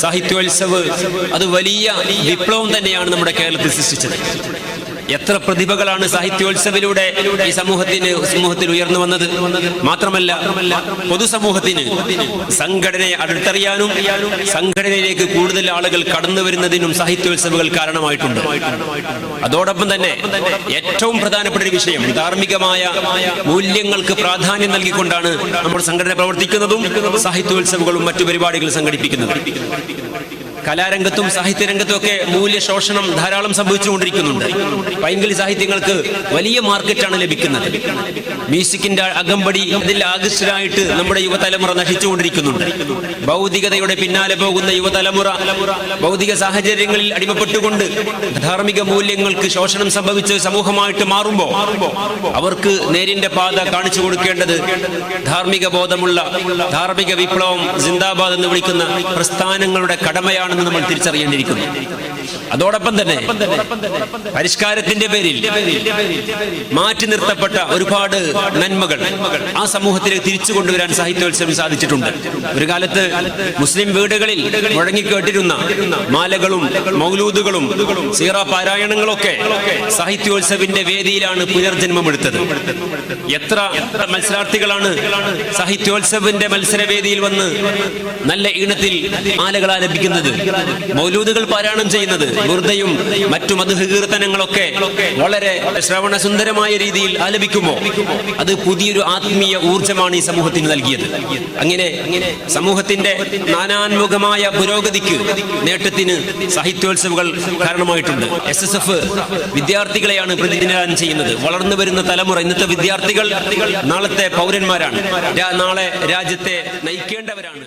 സാഹിത്യോത്സവ്. അത് വലിയ വിപ്ലവം തന്നെയാണ് നമ്മുടെ കേരളത്തിൽ സൃഷ്ടിച്ചത്. എത്ര പ്രതിഭകളാണ് സാഹിത്യോത്സവിലൂടെ ഈ സമൂഹത്തിന് സമൂഹത്തിൽ ഉയർന്നു വന്നത്? മാത്രമല്ല പൊതുസമൂഹത്തിന് സംഘടനയെ അടുത്തറിയാനും സംഘടനയിലേക്ക് കൂടുതൽ ആളുകൾ കടന്നു വരുന്നതിനും സാഹിത്യോത്സവങ്ങൾ കാരണമായിട്ടുണ്ട്. അതോടൊപ്പം തന്നെ ഏറ്റവും പ്രധാനപ്പെട്ട ഒരു വിഷയം ധാർമ്മികമായ മൂല്യങ്ങൾക്ക് പ്രാധാന്യം നൽകിക്കൊണ്ടാണ് നമ്മൾ സംഘടന പ്രവർത്തിക്കുന്നതും സാഹിത്യോത്സവങ്ങളും മറ്റു പരിപാടികൾ സംഘടിപ്പിക്കുന്നതും. കലാരംഗത്തും സാഹിത്യരംഗത്തും ഒക്കെ മൂല്യശോഷണം ധാരാളം സംഭവിച്ചുകൊണ്ടിരിക്കുന്നുണ്ട്. പൈങ്കിളി സാഹിത്യങ്ങൾക്ക് വലിയ മാർക്കറ്റാണ് ലഭിക്കുന്നത്. മ്യൂസിക്കിന്റെ അകമ്പടി അതിൽ ആകൃഷ്ടരായിട്ട് നമ്മുടെ യുവതലമുറ നശിച്ചുകൊണ്ടിരിക്കുന്നുണ്ട്. ഭൗതികതയുടെ പിന്നാലെ പോകുന്ന യുവതലമുറ ഭൗതിക സാഹചര്യങ്ങളിൽ അടിമപ്പെട്ടുകൊണ്ട് ധാർമ്മിക മൂല്യങ്ങൾക്ക് ശോഷണം സംഭവിച്ച് സമൂഹമായിട്ട് മാറുമ്പോൾ അവർക്ക് നേരിന്റെ പാത കാണിച്ചു കൊടുക്കേണ്ടത് ധാർമ്മിക ബോധമുള്ള ധാർമ്മിക വിപ്ലവം സിന്ദാബാദ് എന്ന് വിളിക്കുന്ന പ്രസ്ഥാനങ്ങളുടെ കടമയാണെന്ന് നമ്മൾ തിരിച്ചറിയേണ്ടിയിരിക്കുന്നു. അതോടൊപ്പം തന്നെ പരിഷ്കാരത്തിന്റെ പേരിൽ മാറ്റി നിർത്തപ്പെട്ട ഒരുപാട് നന്മകൾ ആ സമൂഹത്തിലേക്ക് തിരിച്ചു കൊണ്ടുവരാൻ സാഹിത്യോത്സവം സാധിച്ചിട്ടുണ്ട്. ഒരു കാലത്ത് മുസ്ലിം വീടുകളിൽ മുഴങ്ങിക്കേട്ടിരുന്ന മാലകളും മൗലൂദുകളും സീറ പാരായണങ്ങളൊക്കെ സാഹിത്യോത്സവിന്റെ വേദിയിലാണ് പുനർജന്മമെടുത്തത്. എത്ര മത്സരാർത്ഥികളാണ് സാഹിത്യോത്സവിന്റെ മത്സരവേദിയിൽ വന്ന് നല്ല ഈണത്തിൽ മാലകൾ ആലപിക്കുന്നത്? മൗലൂദുകൾ പാരായണം ചെയ്യുന്നത് ബുർദയും മറ്റു മധുകീർത്തനങ്ങളൊക്കെ വളരെ ശ്രവണസുന്ദരമായ രീതിയിൽ ആലപിക്കുമോ? അത് പുതിയൊരു ആത്മീയ ഊർജമാണ് ഈ സമൂഹത്തിന് നൽകിയത്. അങ്ങനെ സമൂഹത്തിന്റെ നാനാൻമുഖമായ പുരോഗതിക്ക് നേട്ടത്തിന് സാഹിത്യോത്സവങ്ങൾ കാരണമായിട്ടുണ്ട്. എസ് എസ് എഫ് വിദ്യാർത്ഥികളെയാണ് പ്രതിനിധാനം ചെയ്യുന്നത്. വളർന്നു വരുന്ന തലമുറ ഇന്നത്തെ വിദ്യാർത്ഥികൾ നാളത്തെ പൗരന്മാരാണ്. നാളെ രാജ്യത്തെ നയിക്കേണ്ടവരാണ്.